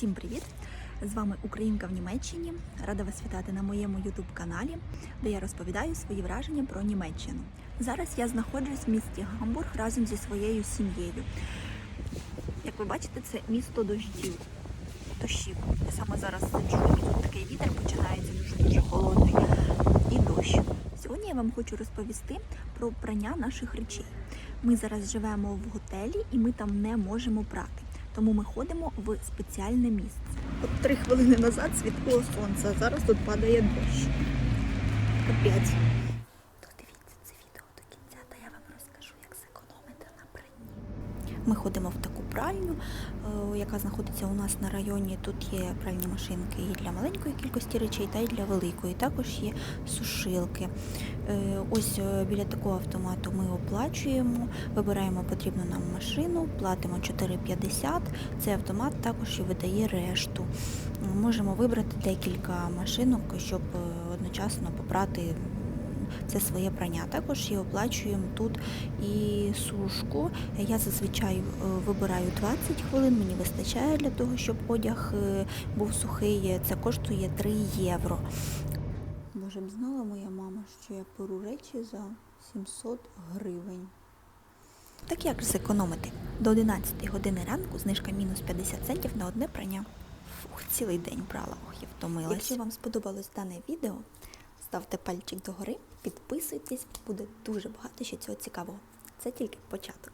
Всім привіт! З вами Українка в Німеччині. Рада вас вітати на моєму youtube каналі, де я розповідаю свої враження про Німеччину. Зараз я знаходжусь в місті Гамбург разом зі своєю сім'єю. Як ви бачите, це місто дощів. Дощів. Я саме зараз сиджу, і тут такий вітер починається дуже дуже холодний і дощ. Сьогодні я вам хочу розповісти про прання наших речей. Ми зараз живемо в готелі і ми там не можемо прати. Тому ми ходимо в спеціальне місце. От три хвилини назад світло сонце, а зараз тут падає дощ. Опять. Додивіться це відео до кінця, та я вам розкажу, як зекономити на пранні. Ми ходимо в таку пральню, е, яка знаходиться у нас на районі. Тут є пральні машинки і для маленької кількості речей, та й для великої. Також є сушилки. Е, Ось е, біля такого автомату ми оплачуємо, вибираємо потрібну нам машину, платимо 4,50. Цей автомат також і видає решту. Можемо вибрати декілька машинок, щоб е, одночасно попрати це своє прання. Також і оплачуємо тут і сушку. Я зазвичай вибираю 20 хвилин, мені вистачає для того, щоб одяг був сухий. Це коштує 3 євро. Боже б знала моя мама, що я перу речі за 700 гривень. Так як ж зекономити? До 11 години ранку знижка мінус 50 центів на одне прання. Фух, цілий день брала, ох, я втомилась. Якщо вам сподобалось дане відео, ставте пальчик догори, підписуйтесь, буде дуже багато ще цього цікавого. Це тільки початок.